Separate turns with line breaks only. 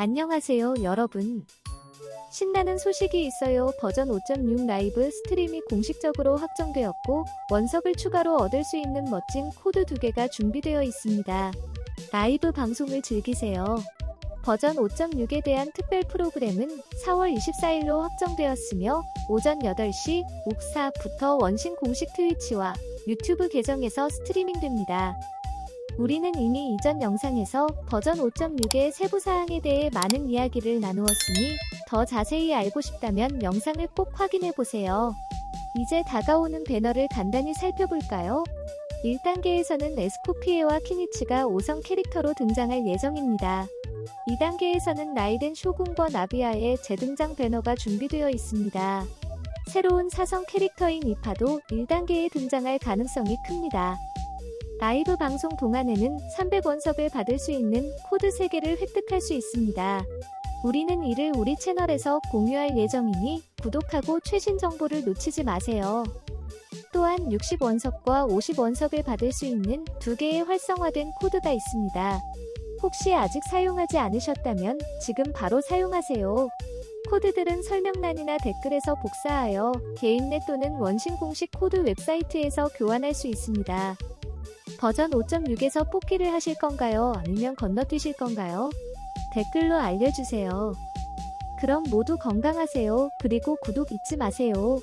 안녕하세요, 여러분. 신나는 소식이 있어요. 버전 5.6 라이브 스트림이 공식적으로 확정되었고, 원석을 추가로 얻을 수 있는 멋진 코드 두 개가 준비되어 있습니다. 라이브 방송을 즐기세요. 버전 5.6에 대한 특별 프로그램은 4월 24일로 확정되었으며, 오전 8시 옥사부터 원신 공식 트위치와 유튜브 계정에서 스트리밍됩니다. 우리는 이미 이전 영상에서 버전 5.6의 세부 사항에 대해 많은 이야기를 나누었으니 더 자세히 알고 싶다면 영상을 꼭 확인해 보세요. 이제 다가오는 배너를 간단히 살펴볼까요? 1단계에서는 에스코피에와 키니치가 5성 캐릭터로 등장할 예정입니다. 2단계에서는 라이덴 쇼군과 나비아의 재등장 배너가 준비되어 있습니다. 새로운 사성 캐릭터인 이파도 1단계에 등장할 가능성이 큽니다. 라이브 방송 동안에는 300원석을 받을 수 있는 코드 3개를 획득할 수 있습니다. 우리는 이를 우리 채널에서 공유할 예정이니 구독하고 최신 정보를 놓치지 마세요. 또한 60원석과 50원석을 받을 수 있는 두 개의 활성화된 코드가 있습니다. 혹시 아직 사용하지 않으셨다면 지금 바로 사용하세요. 코드들은 설명란이나 댓글에서 복사하여 개인 내 또는 원신 공식 코드 웹사이트에서 교환할 수 있습니다. 버전 5.6에서 뽑기를 하실 건가요? 아니면 건너뛰실 건가요? 댓글로 알려주세요. 그럼 모두 건강하세요. 그리고 구독 잊지 마세요.